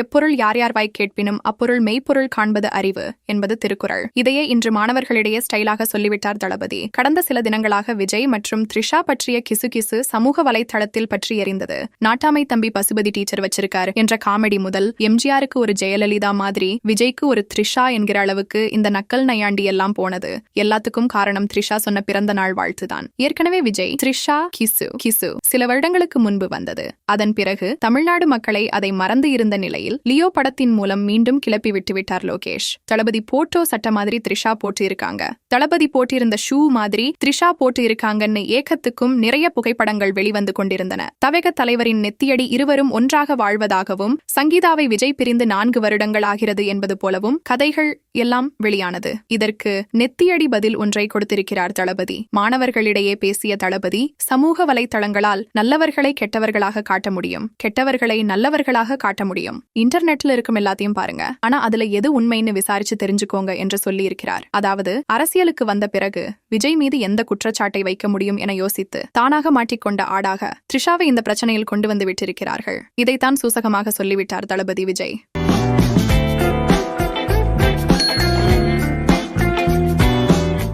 எப்பொருள் யார் யார் வாய் கேட்பினும் அப்பொருள் மெய்ப்பொருள் காண்பது அறிவு என்பது திருக்குறள். இதையே இன்று மாணவர்களிடையே ஸ்டைலாக சொல்லிவிட்டார் தளபதி. கடந்த சில தினங்களாக விஜய் மற்றும் த்ரிஷா பற்றிய கிசுகிசு சமூக வலைதளத்தில் பற்றி எறிந்தது நாட்டாமை தம்பி பசுபதி டீச்சர் வச்சிருக்கார் என்ற காமெடி முதல் எம்ஜிஆருக்கு ஒரு ஜெயலலிதா மாதிரி விஜய்க்கு ஒரு த்ரிஷா என்கிற அளவுக்கு இந்த நக்கல் நையாண்டி எல்லாம் போனது. எல்லாத்துக்கும் காரணம் த்ரிஷா சொன்ன பிறந்த நாள் வாழ்த்துதான். ஏற்கனவே விஜய் த்ரிஷா கிசு கிசு சில வருடங்களுக்கு முன்பு வந்தது. அதன் பிறகு தமிழ்நாடு மக்களை அதை மறந்து இருந்த நிலை நிலையில் லியோ படத்தின் மூலம் மீண்டும் கிளப்பி விட்டுவிட்டார் லோகேஷ். தளபதி போட்டோ சட்ட மாதிரி த்ரிஷா போட்டு இருக்காங்க தளபதி போட்டிருந்த ஷூ மாதிரி த்ரிஷா போட்டு இருக்காங்கன்னு ஏக்கத்துக்கும் நிறைய புகைப்படங்கள் வெளிவந்து கொண்டிருந்தன. தவக தலைவரின் நெத்தியடி இருவரும் ஒன்றாக வாழ்வதாகவும் சங்கீதாவை விஜய் பிரிந்து நான்கு வருடங்கள் ஆகிறது என்பது போலவும் கதைகள் எல்லாம் வெளியானது. இதற்கு நெத்தியடி பதில் ஒன்றை கொடுத்திருக்கிறார் தளபதி. மாணவர்களிடையே பேசிய தளபதி சமூக வலைத்தளங்களால் நல்லவர்களை கெட்டவர்களாக காட்ட முடியும். கெட்டவர்களை நல்லவர்களாக காட்ட முடியும். இன்டர்நெட்ல இருக்கும் எல்லாத்தையும் பாருங்க. ஆனா அதுல எது உண்மைன்னு விசாரிச்சு தெரிஞ்சுக்கோங்க என்று சொல்லி இருக்கிறார் அதாவது அரசியலுக்கு வந்த பிறகு விஜய் மீது எந்த குற்றச்சாட்டை வைக்க முடியும் என யோசித்து தானாக மாட்டிக்கொண்ட ஆடாக த்ரிஷாவை இந்த பிரச்சனையில் கொண்டு வந்து விட்டிருக்கிறார்கள். இதைத்தான் சூசகமாக சொல்லிவிட்டார் தளபதி விஜய்.